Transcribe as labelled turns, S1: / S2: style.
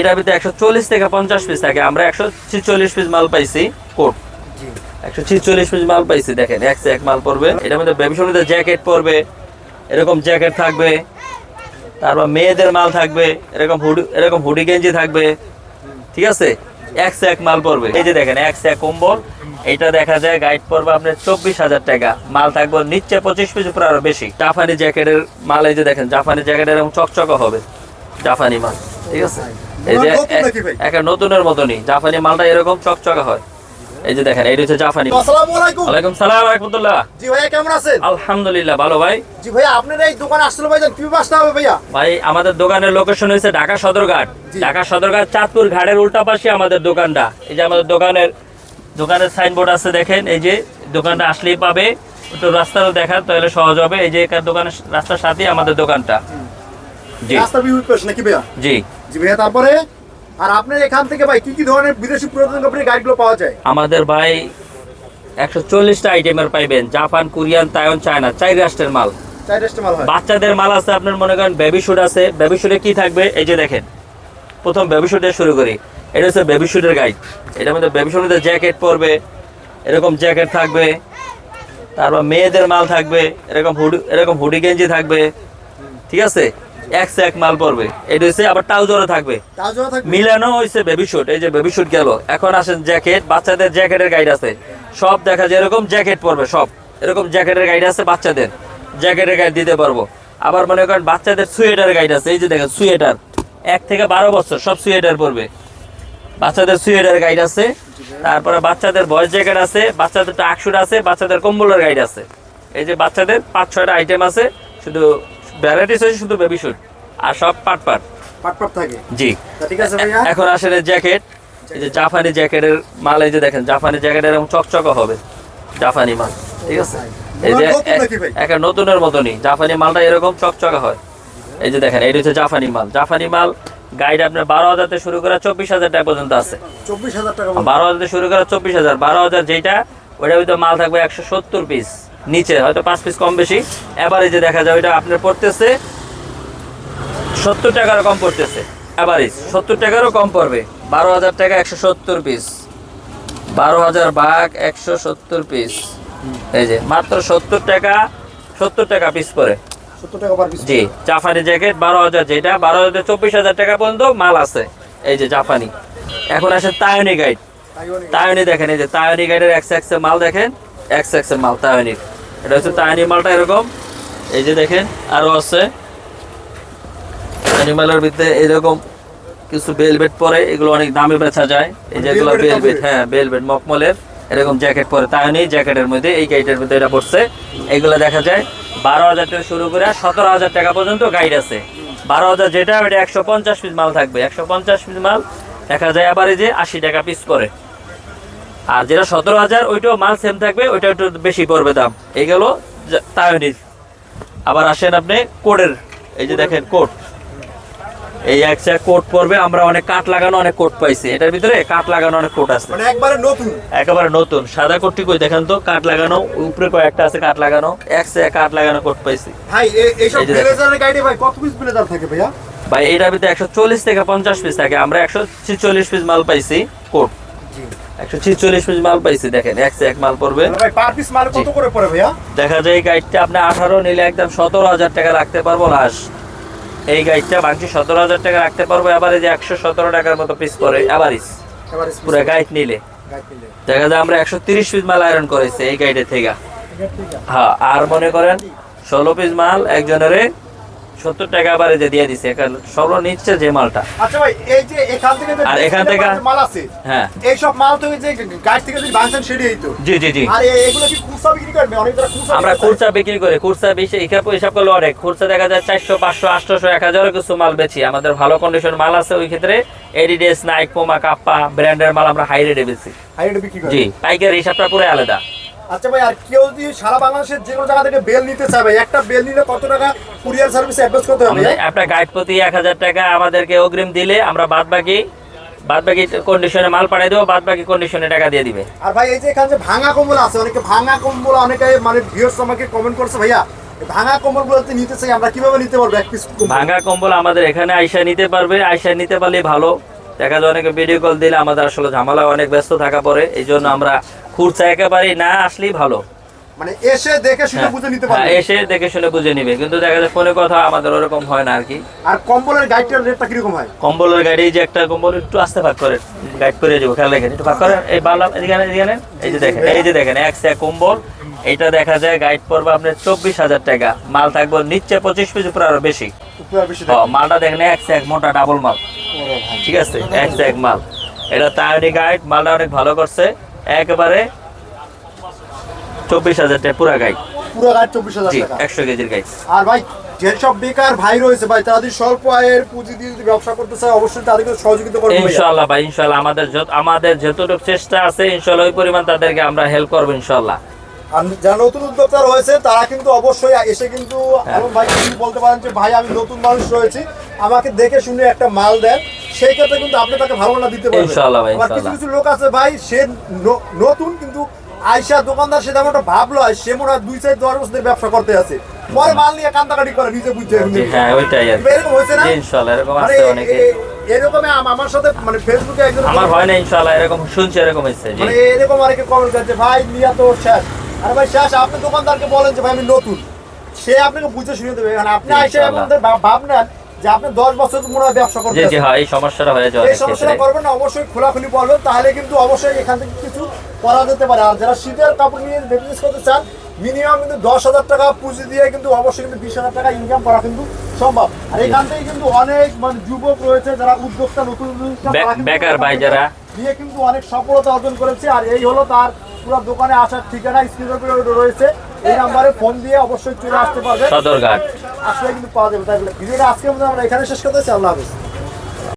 S1: এটার ভিতরে একশো চল্লিশ থেকে পঞ্চাশ পিস থাকে। আমরা একশো ছিচল্লিশ পিস মাল পাইছি কোট। একশো ছিচল্লিশ পিস মাল পাইছি দেখেন একশো এক মাল পড়বে। এটার মধ্যে বেবিসনিতে জ্যাকেট পড়বে এরকম জ্যাকেট থাকবে। তারপর মেয়েদের মাল থাকবে এরকম হুডি এরকম হুডি গেঞ্জি থাকবে। ঠিক আছে? একশো এক মাল পড়বে। এই যে দেখেন একশো এক কম্বল। এটা দেখা যায় গাইড পড়বে আপনার চব্বিশ হাজার টাকা। মাল থাকবে নিচে পঁচিশ পিস উপরে আরও বেশি। জাপানি জ্যাকেটের মাল এই যে দেখেন জাপানি জ্যাকেট এরকম চকচকা হবে। জাপানি মাল। ঠিক আছে? এই যে
S2: ভাই?
S1: একটা নতুনের মতনই। জাপানি মালটা এরকম চকচকা হয়। এই যে দেখেন এটা হচ্ছে মাল।
S2: আসসালামু আলাইকুম।
S1: ওয়ালাইকুম সালাম রহমতুল্লাহ।
S2: জি ভাইয়া কেমন আছেন?
S1: আলহামদুলিল্লাহ ভালো ভাই।
S2: জি ভাইয়া আপনার এই দোকানে আসলে ভাইজান কি হবে ভাইয়া?
S1: ভাই আমাদের দোকানের লোকেশন হয়েছে ঢাকা সদরঘাট। ঢাকা সদরঘাট চাঁদপুর ঘাটের উল্টা পাশে আমাদের দোকানটা। এই যে আমাদের দোকানের দোকানের সাইনবোর্ড আছে দেখেন এই যে দোকানটা আসলেই পাবে। একটু রাস্তাও দেখান তাহলে সহজ হবে। এই যে দোকানের রাস্তার সাথেই আমাদের দোকানটা।
S2: রাস্তা ভিউ পেশ নাকি ভাইয়া?
S1: জি।
S2: জি ভাইয়া তারপরে আর আপনার এখান থেকে ভাই কি কি ধরনের বিদেশি পুরাতন কোম্পানির গাড়িগুলো পাওয়া যায়?
S1: আমাদের ভাই একশো চল্লিশটা আইটেমের পাইবেন জাপান কোরিয়ান তাইওয়ান চায়না চার রাষ্ট্রের মাল।
S2: চাই
S1: বাচ্চাদের মাল আছে আপনার মনে করেন বেবি শুট আছে। বেবি শুটে কি থাকবে? এই যে দেখেন প্রথম বেবি শুটে শুরু করি। এটা হচ্ছে বেবি শুটের গাইড এটার মধ্যে বেবি জ্যাকেট পরবে এরকম জ্যাকেট থাকবে। তারপর মেয়েদের মাল থাকবে এরকম হুডি এরকম হুডি গেঞ্জি থাকবে। ঠিক আছে? একশো এক মাল পড়বে। এটা হচ্ছে আবার ট্রাউজারও থাকবে।
S2: থাকবে?
S1: মিলানো হয়েছে বেবি শুট এই যে বেবি শুট গেল। এখন আসেন জ্যাকেট বাচ্চাদের জ্যাকেটের গাইড আছে। সব দেখা যায় এরকম জ্যাকেট পরবে সব। এরকম জ্যাকেটের গাইড আছে বাচ্চাদের। জ্যাকেটের গাইড দিতে পারব। আবার মনে করেন বাচ্চাদের সুয়েটার গাইড আছে। এই যে দেখেন সুয়েটার এক থেকে বারো বছর সব সুয়েটার পরবে। বাচ্চাদের সুয়েটার গাইড আছে। তারপরে বাচ্চাদের ভয়েস জ্যাকেট আছে বাচ্চাদের টাকশুট আছে বাচ্চাদের কম্বলের গাইড আছে। এই যে বাচ্চাদের পাঁচ ছয়টা আইটেম আছে। শুধু ভ্যারাইটিস হচ্ছে শুধু বেবি শুট আর সব পাট পাট।
S2: পাট পাট থাকে?
S1: জি।
S2: ঠিক আছে ভাইয়া।
S1: এখন আসেন জ্যাকেট এই যে জাপানি জ্যাকেটের মাল এই যে দেখেন জ্যাকেট এরকম চকচকা হবে মাল ঠিক আছে? এই যে একটা নতুনের মতনই জাপানি মালটা এরকম চকচকা হয়। এই যে দেখেন এটা হচ্ছে জাপানি মাল। জাপানি মাল গাইড আপনার বারো হাজার থেকে শুরু করে চব্বিশ হাজার টাকা পর্যন্ত আছে।
S2: চব্বিশ হাজার টাকা
S1: বারো হাজার থেকে শুরু করে চব্বিশ হাজার বারো হাজার যেটা ওইটার ভিতরে মাল থাকবে একশো সত্তর পিস নিচে হয়তো পাঁচ পিস কম বেশি। এভারেজে দেখা যায় ওইটা আপনার পড়তেছে সত্তর টাকারও কম পড়তেছে। এভারেজ সত্তর টাকারও কম পড়বে। বারো হাজার টাকা একশো সত্তর পিস বারো হাজার বাঘ একশো সত্তর পিস এই যে মাত্র সত্তর টাকা সত্তর টাকা পিস পরে জি জাপানি জ্যাকেট বারো হাজার যেটা বারো হাজার চব্বিশ হাজার টাকা পর্যন্ত মাল আছে। এই যে জাপানি। এখন আসে তায়নি গাইড তায়নি দেখেন এই যে তায়নি গাইডের এক্স এক্স মাল দেখেন। এক্স এক্স মাল তায়নির এটা হচ্ছে তায়নি মালটা এরকম। এই যে দেখেন আরও আছে। তায়নি মালের ভিতরে এরকম কিছু বেলভেট পরে এগুলো অনেক দামে বেচা যায়। এই যেগুলো
S2: Velvet
S1: বেলভেট হ্যাঁ বেলভেট মকমলের এরকম জ্যাকেট পরে। তায়নি জ্যাকেটের মধ্যে এই গাইডের মধ্যে এটা পড়ছে। এগুলো দেখা যায় বারো হাজার থেকে শুরু করে সতেরো হাজার টাকা পর্যন্ত গাইড আছে। বারো হাজার যেটা ওটা একশো পঞ্চাশ পিস মাল থাকবে। একশো পঞ্চাশ পিস মাল দেখা যায় আবার এই যে আশি টাকা পিস পরে। আর যেটা সতেরো হাজার ওইটাও মাল সেম থাকবে ওইটা একটু বেশি পড়বে দাম। এই গেল তায়নির আবার আসেন আপনি কোডের এই যে দেখেন কোট এই একটা কোট পড়বে আমরা অনেক কাঠ লাগানো অনেক কোট পাইছি। এটার ভিতরে কাঠ লাগানো অনেক কোট আছে।
S2: মানে একবারে নতুন।
S1: একেবারে নতুন। সাদা কোটটি কই দেখেন তো কাঠ লাগানো উপরে কয়েকটা আছে কাঠ লাগানো একশো কাঠ লাগানো কোট পাইছি।
S2: ভাই
S1: এই দেখেন।
S2: ব্লেজারের গাড়ি ভাই কত পিস ব্লেজার থাকে ভাইয়া?
S1: ভাই এটার ভিতরে একশো চল্লিশ থেকে পঞ্চাশ পিস থাকে। আমরা একশো ছিচল্লিশ পিস মাল পাইছি কোট
S2: জি।
S1: একশো ছিচল্লিশ পিস মাল পাইছি দেখেন এক মাল পড়বে।
S2: ভাই পার পিস মাল কত করে পড়ে ভাইয়া?
S1: দেখা যায় এই গাইডটা আপনি আঠারো নিলে একদম সতেরো হাজার টাকা রাখতে পারব লাশ। এই গাইডটা সতেরো হাজার টাকা রাখতে পারব এবারে যে একশো সতেরো টাকার মতো পিস এভারেজ
S2: এবারে
S1: পুরো গাইড নিলে। দেখা যায় আমরা একশো তিরিশ পিস মাল আয়রন করেছে এই গাইডের থেকে। হ্যাঁ আর মনে করেন ষোলো পিস মাল একজনের সত্তর টাকা আবার যে দিয়ে দিছে সর্ব নিচ্ছে যে মালটা।
S2: আচ্ছা ভাই এই যে এখান থেকে
S1: আর এখান থেকে-
S2: মাল আছে
S1: হ্যাঁ।
S2: এই সব মাল তো যে গাড়ি থেকে যদি বাংশন সেটাই তো
S1: জি জি জি।
S2: আর এগুলো কি খুচরা বিক্রি করবে অনেক যারা খুচরা
S1: আমরা
S2: বিক্রি করে।
S1: খুরসা বিক্রি করি খুরসা বেশি হিসাব হিসাব করলে অনেক। খুরসা দেখা যায় চারশো পাঁচশো আটশোশো এক হাজারও কিছু মাল বেছি আমাদের ভালো কন্ডিশন মাল আছে ওই ক্ষেত্রে। এডিডেস নাইক পোমা কাপ্পা ব্র্যান্ডের মাল আমরা হাই রেটে বেছি
S2: হাই রেটে বিক্রি করে
S1: জি পাইকারি হিসাবটা পুরো আলাদা।
S2: আচ্ছা ভাই আর কেউ যদি সারা বাংলাদেশের যে কোনো জায়গা থেকে বেল নিতে চায় ভাই একটা বেল নিলে কত টাকা কুরিয়ার সার্ভিস অ্যাডভান্স করতে হবে
S1: আপনার গাইড প্রতি এক হাজার টাকা আমাদেরকে অগ্রিম দিলে আমরা বাদ বাকি বাদ বাকি কন্ডিশনে মাল পাঠিয়ে দেবো বাদ বাকি কন্ডিশনে টাকা দিয়ে দিবে।
S2: আর ভাই এই যে এখানে যে ভাঙা কম্বল আছে অনেকে ভাঙা কম্বল অনেকে মানে আমাকে কমেন্ট করছে ভাইয়া ভাঙা নিতে চাই আমরা কীভাবে নিতে পারব এক পিস
S1: ভাঙা কম্বল আমাদের এখানে আইসা নিতে পারবে আইসা নিতে পারলে ভালো। দেখা যায় অনেকে ভিডিও কল দিলে আমাদের আসলে ঝামেলা অনেক ব্যস্ত থাকা পরে এই জন্য আমরা খুরচা একেবারে না আসলেই ভালো।
S2: মানে এসে দেখে শুনে বুঝে নিতে
S1: হ্যাঁ, এসে দেখে শুনে বুঝে নিবে কিন্তু দেখা যায় ফোনে কথা আমাদের ওরকম হয় না আর কি।
S2: আর কম্বলের গাইডটার রেটটা কীরকম হয়?
S1: কম্বলের গাড়ি যে একটা কম্বল একটু আস্তে ভাগ করে গাইড করে দেবো খেয়াল রাখেন একটু ভাগ করেন এই বালা এদিকে এদিকে এই যে দেখেন এই যে দেখেন এক কম্বল এটা দেখা যায় গাইড পড়বে আপনার চব্বিশ হাজার টাকা মাল থাকবে নিচে পঁচিশ পিস উপরে আরও বেশি। মালটা দেখেন এক মোটা ডাবল মাল। ঠিক আছে? এক মাল। এটা তায়নি গাইড মালটা অনেক ভালো করছে। একেবারে চব্বিশ হাজার টাকা পুরা গাইড
S2: পুরো গাইড চব্বিশ হাজার টাকা।
S1: একশো কেজির গাইড
S2: আর ভাই যেসব বেকার ভাই রয়েছে ভাই তারা স্বল্প আয়ের পুঁজি দিয়ে যদি ব্যবসা করতে চায় অবশ্যই তাদেরকে সহযোগিতা করবে ভাইয়া।
S1: ইনশাল্লাহ ভাই ইনশাল্লাহ আমাদের যত আমাদের যতটুকু চেষ্টা আছে ইনশাল্লাহ ওই পরিমাণ তাদেরকে আমরা হেল্প করব ইনশাল্লাহ
S2: আর যারা নতুন উদ্যোক্তা রয়েছে তারা কিন্তু অবশ্যই এসে কিন্তু
S1: হ্যাঁ।
S2: আলম ভাই কিন্তু বলতে পারেন যে ভাই আমি নতুন মানুষ রয়েছি। আমাকে দেখে শুনে একটা মাল দেন। সেই ক্ষেত্রে কিন্তু আপনি তাকে ভালো না দিতে পারবেন।
S1: ইনশাআল্লাহ ভাই,
S2: কিছু কিছু লোক আছে ভাই সে নতুন কিন্তু আইসা দোকানদার সে তেমন একটা ভাবলো হয় সে মনে হয় দুই চার দশ বছর ব্যবসা করতে আছে। পরে মাল নিয়ে কান্দাকাটি করে নিজে বুঝছে
S1: হ্যাঁ ওইটাই
S2: এরকম হয়েছে না?
S1: এরকম
S2: মানে
S1: আছে অনেকে।
S2: এরকম আমার সাথে মানে ফেসবুকে একজন
S1: আমার হয় না ইনশাল্লাহ এরকম শুনছি এরকম হচ্ছে জি।
S2: মানে এরকম অনেকে কমেন্ট করছে ভাই নিয়া তো শেষ। আরে ভাই শেষ আপনি দোকানদারকে বলেন যে ভাই আমি নতুন। সে আপনাকে বুঝে শুনে দেবে। কারণ আপনি
S1: ইনশাআল্লাহ।
S2: আপনাদের যে আপনি দশ বছর মনে হয় ব্যবসা
S1: জি হয় এই সমস্যাটা হয়ে যায়
S2: এই সমস্যাটা করবেন না অবশ্যই খোলাখুলি বলবেন। তাহলে কিন্তু অবশ্যই এখান থেকে কিছু করা যেতে পারে। আর যারা শীতের কাপড় নিয়ে বিজনেস করতে চান মিনিমাম কিন্তু দশ হাজার টাকা পুঁজি দিয়ে কিন্তু অবশ্যই কিন্তু বিশ হাজার টাকা ইনকাম করা কিন্তু সম্ভব। আর এখান থেকে কিন্তু অনেক মানে যুবক রয়েছে যারা উদ্যোক্তা নতুন
S1: বেকার ভাই যারা।
S2: দিয়ে কিন্তু অনেক সফলতা অর্জন করেছে। আর এই হলো তার পুরো দোকানে আসার ঠিকানা স্ক্রিনের উপরে রয়েছে। এই নাম্বারে ফোন দিয়ে অবশ্যই চলে আসতে পারবে
S1: সদরঘাট।
S2: আসলে কিন্তু পাওয়া যাবে। তাই ভিডিওটা আজকের মধ্যে আমরা এখানে শেষ করতেছি। আল্লাহ হাফিজ।